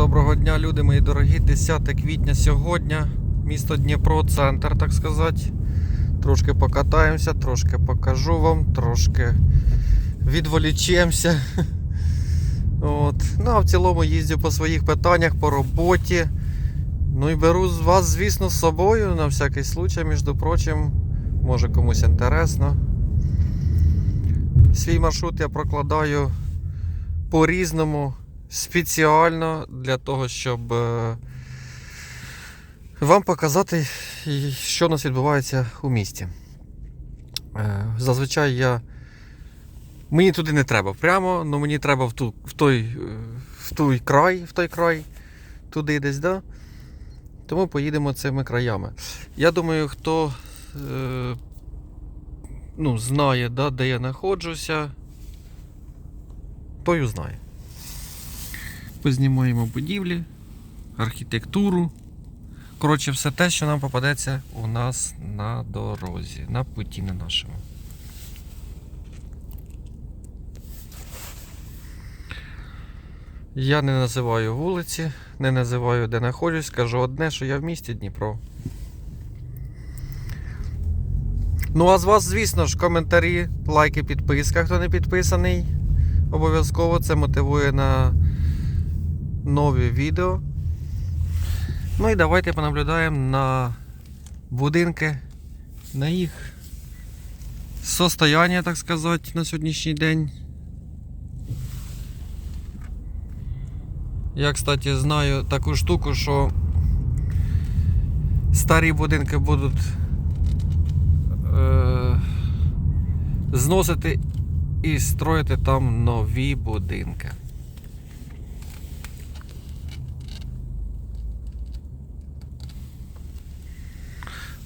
Доброго дня, люди мої дорогі. 10 квітня сьогодні. Місто Дніпро, центр, так сказати. Трошки покатаємося, трошки покажу вам, трошки відволічемося. От. Ну, а в цілому їздю по своїх питаннях, по роботі. Ну і беру з вас, звісно, з собою на всякий случай, між прочим, може комусь інтересно. Свій маршрут я прокладаю по-різному, спеціально для того, щоб е, вам показати, що у нас відбувається у місті. Е, Зазвичай я. Мені туди не треба прямо, але мені треба в, ту, в, той, е, в той край, в той край, туди десь, да? Тому поїдемо цими краями. Я думаю, хто е, ну, знає, да, де я знаходжуся, той узнає. Познімаємо будівлі, архітектуру. Коротше, все те, що нам попадеться у нас на дорозі, на путі на нашому. Я не називаю вулиці, не називаю де знаходжусь, скажу одне, що я в місті Дніпро. Ну, а з вас, звісно ж, коментарі, лайки, підписка, хто не підписаний. Обов'язково це мотивує на нові відео. Ну і давайте понаблюдаємо на будинки, на їх состояння, так сказати, на сьогоднішній день. Я, кстати, знаю таку штуку, що старі будинки будуть е, зносити і строїти там нові будинки.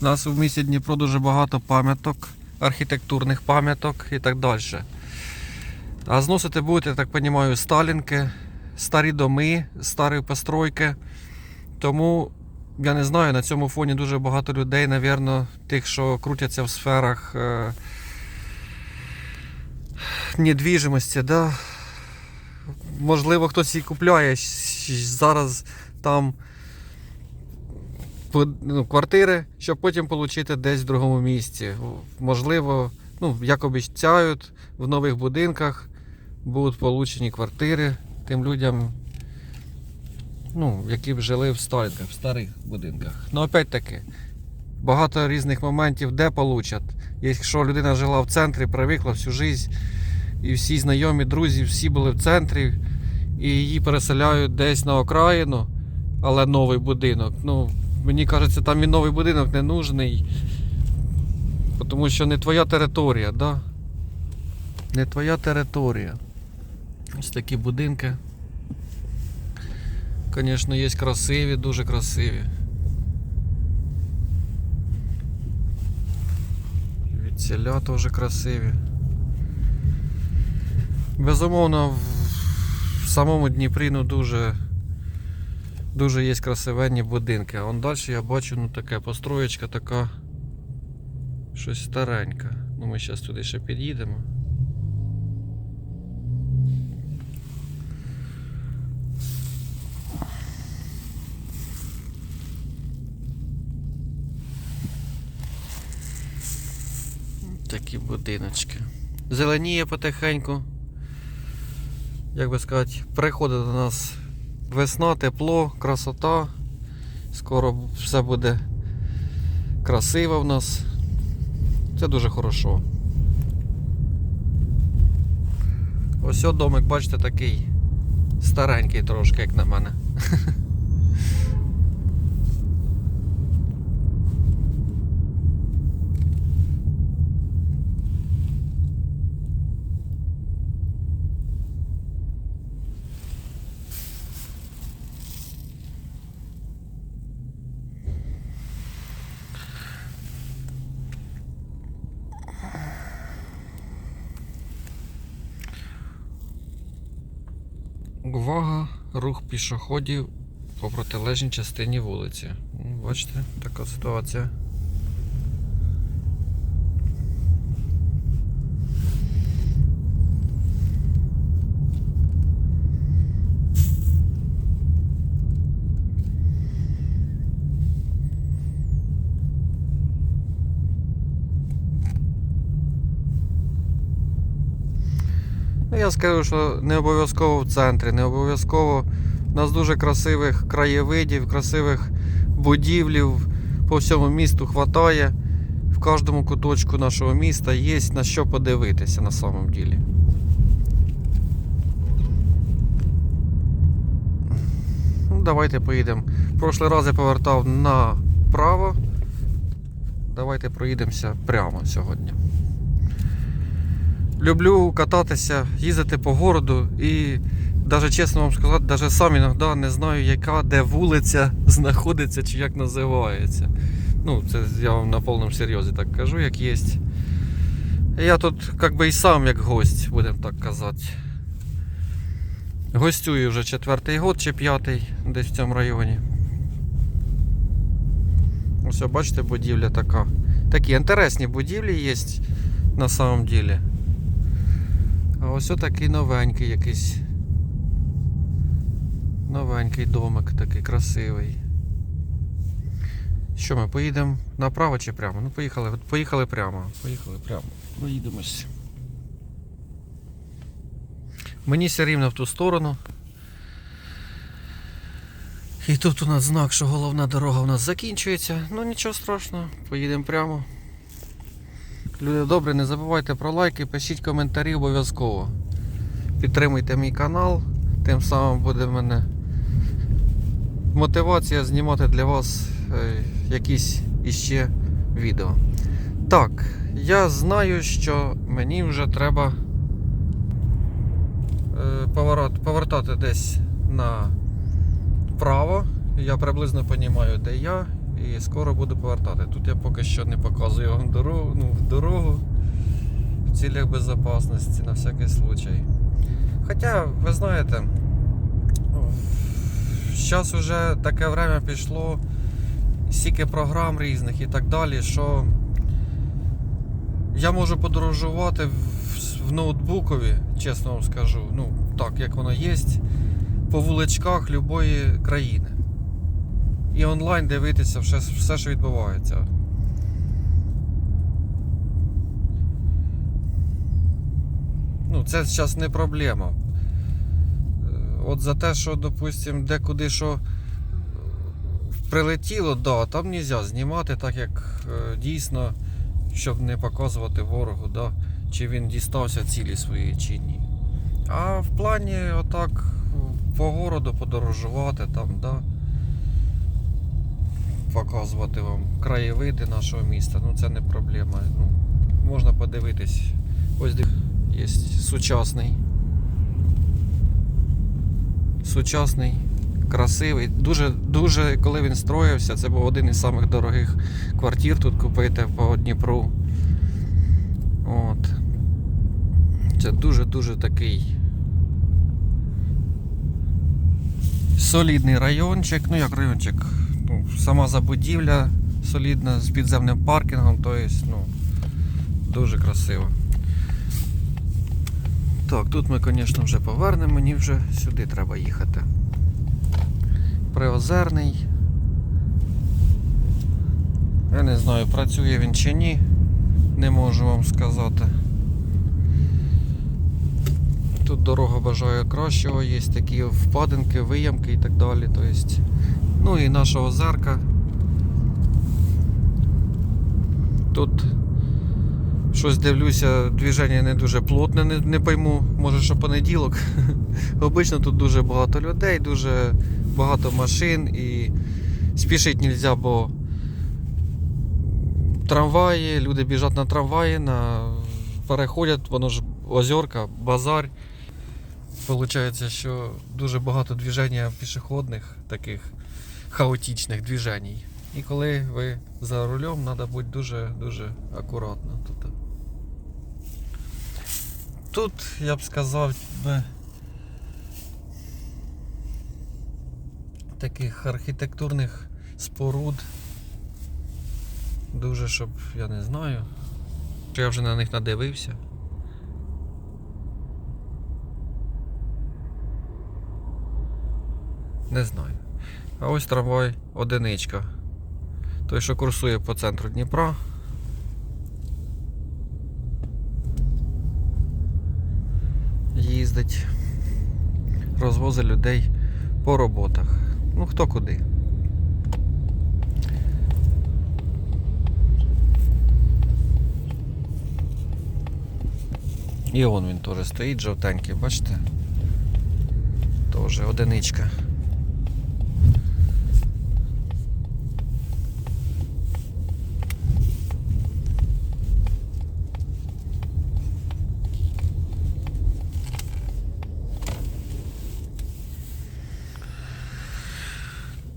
У нас в місті Дніпро дуже багато пам'яток, архітектурних пам'яток і так далі. А зносити будете, я так розумію, сталінки, старі доми, старі постройки. Тому я не знаю, на цьому фоні дуже багато людей, напевно, тих, що крутяться в сферах е, недвіжимості, да? можливо, хтось і купляє зараз там ну, квартири, щоб потім отримати десь в другому місці. Можливо, ну, як обіцяють, в нових будинках будуть получені квартири тим людям, ну, які б жили в сталінках, в старих будинках. Ну, опять таки, багато різних моментів, де получать. Якщо людина жила в центрі, привикла всю життя, і всі знайомі, друзі, всі були в центрі, і її переселяють десь на окраїну, але новий будинок. Ну, мені кажеться, там і новий будинок не нужний, тому що не твоя територія, да? Не твоя територія. Ось такі будинки. Звісно, є красиві, дуже красиві. Від селя теж красиві. Безумовно, в самому Дніпрі ну, дуже, дуже є красивенні будинки. А далі я бачу ну, таке построєчка така. Щось стареньке. Ну, ми зараз туди ще під'їдемо. Такі будиночки. Зеленіє потихеньку. Як би сказати, приходить до нас весна, тепло, красота. Скоро все буде красиво в нас. Це дуже хорошо. Ось домик, бачите, такий старенький трошки, як на мене. Увага, рух пішоходів по протилежній частині вулиці. Бачите, така ситуація. Ну, я скажу, що не обов'язково в центрі, не обов'язково. У нас дуже красивих краєвидів, красивих будівлів по всьому місту хватає. В кожному куточку нашого міста є на що подивитися на самом ділі. Ну, давайте поїдемо. Прошлий раз я повертав направо. Давайте проїдемося прямо сьогодні. Люблю кататися, їздити по городу і навіть чесно вам сказати, навіть сам іноді не знаю, яка де вулиця знаходиться чи як називається. Ну, це я вам на повному серйозі так кажу, як є. Я тут як би і сам як гость, будемо так казати. Гостюю вже четвертий год чи п'ятий десь в цьому районі. Ось бачите, будівля така. Такі інтересні будівлі є на самом ділі. Ось такий новенький якийсь. Новенький домик такий красивий. Що ми поїдемо направо чи прямо? Ну поїхали, поїхали прямо. Поїхали прямо. Поїдемось. Мені все рівно в ту сторону. І тут у нас знак, що головна дорога у нас закінчується. Ну нічого страшного, поїдемо прямо. Люди добрі, не забувайте про лайки, пишіть коментарі обов'язково. Підтримуйте мій канал, тим самим буде в мене мотивація знімати для вас е, якісь іще відео. Так, я знаю, що мені вже треба е, повертати десь направо. Я приблизно розумію, де я, і скоро буду повертати. Тут я поки що не показую вам дорогу, ну, дорогу в цілях безпечності на всякий случай. Хоча, ви знаєте, зараз вже таке время пішло, стільки програм різних і так далі, що я можу подорожувати в, ноутбукові, чесно вам скажу, ну так як воно є, по вуличках любої країни. І онлайн дивитися все, все що відбувається. Ну, це зараз не проблема. Е, От за те, що, допустим, де куди що прилетіло, да, там не можна знімати, так як е, дійсно, щоб не показувати ворогу, да, чи він дістався цілі свої чи ні. А в плані отак по городу подорожувати там, да, показувати вам краєвиди нашого міста, ну це не проблема. Ну, можна подивитись. Ось є сучасний. Сучасний, красивий. Дуже, дуже, коли він строївся, це був один із самих дорогих квартир тут купити по Дніпру. От. Це дуже-дуже такий солідний райончик. Ну як райончик? Сама забудівля солідна з підземним паркінгом, то є, ну, дуже красиво. Так, тут ми, звісно, вже повернемо, мені вже сюди треба їхати. Приозерний. Я не знаю, працює він чи ні, не можу вам сказати. Тут дорога бажає кращого, є такі впадинки, виямки і так далі. То есть, ну і наша озерка. Тут щось дивлюся, движення не дуже плотне, не, не пойму, може що понеділок. Обично тут дуже багато людей, дуже багато машин і спішити не можна, бо трамваї, люди біжать на трамваї, на... переходять, воно ж озерка, базар. Получається, що дуже багато движення пішохідних, таких хаотичних движень. І коли ви за рулем, треба бути дуже-дуже акуратно тут. Тут, я б сказав, таких архітектурних споруд. Дуже щоб, я не знаю. Я вже на них надивився. Не знаю. А ось трамвай одиничка. Той, що курсує по центру Дніпра. їздить, розвозить людей по роботах. Ну хто куди. І он він теж стоїть жовтенький, бачите? Теж одиничка.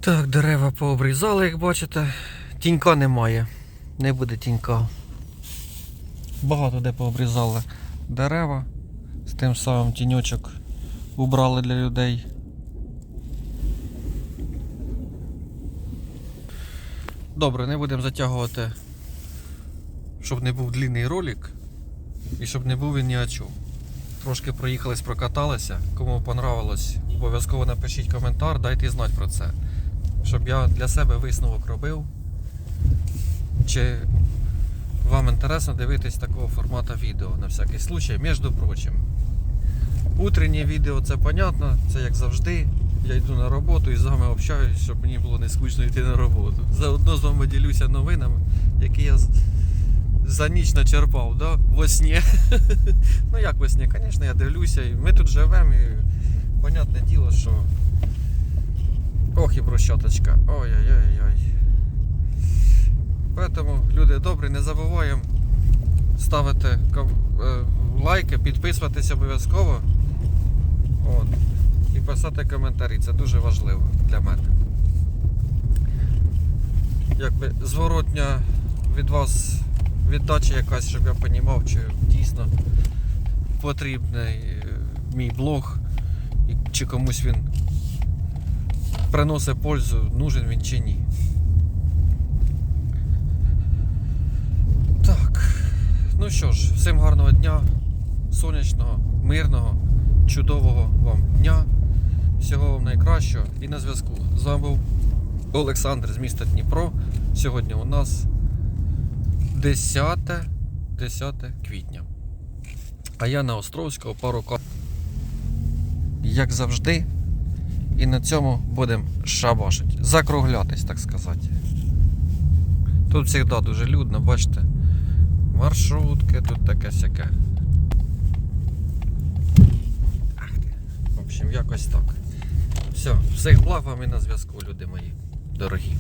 Так, дерева пообрізали, як бачите. Тінька немає. Не буде тінька. Багато де пообрізали дерева. З тим самим тіньочок убрали для людей. Добре, не будемо затягувати, щоб не був длинний ролик і щоб не був він ні о чому. Трошки проїхались, прокаталися. Кому понравилось, обов'язково напишіть коментар, дайте знати про це. Щоб я для себе висновок робив. Чи вам інтересно дивитись такого формату відео на всякий случай, між прочим. Утреннє відео це понятно, це як завжди. Я йду на роботу і з вами общаюсь, щоб мені було не скучно йти на роботу. Заодно з вами ділюся новинами, які я за ніч начерпав, да? во сні. ну як во сні, звісно, я дивлюся. І ми тут живемо і понятне діло, що. Ох і брусчаточка. Ой-ой-ой-ой. Поэтому, люди добрі, не забуваємо ставити е, лайки, підписуватись обов'язково. І писати коментарі. Це дуже важливо для мене. Якби зворотня від вас віддача якась, щоб я розумів, чи дійсно потрібний е, мій блог, чи комусь він приносить пользу, нужен він чи ні. Так. Ну що ж, всім гарного дня, сонячного, мирного, чудового вам дня. Всього вам найкращого і на зв'язку. З вами був Олександр з міста Дніпро. Сьогодні у нас 10, 10 квітня. А я на Островського пару Як завжди. І на цьому будемо шабашить. Закруглятись, так сказати. Тут завжди дуже людно, бачите. Маршрутки, тут таке сяке. Ах. В общем, якось так. Все, всіх благ вам і на зв'язку, люди мої дорогі.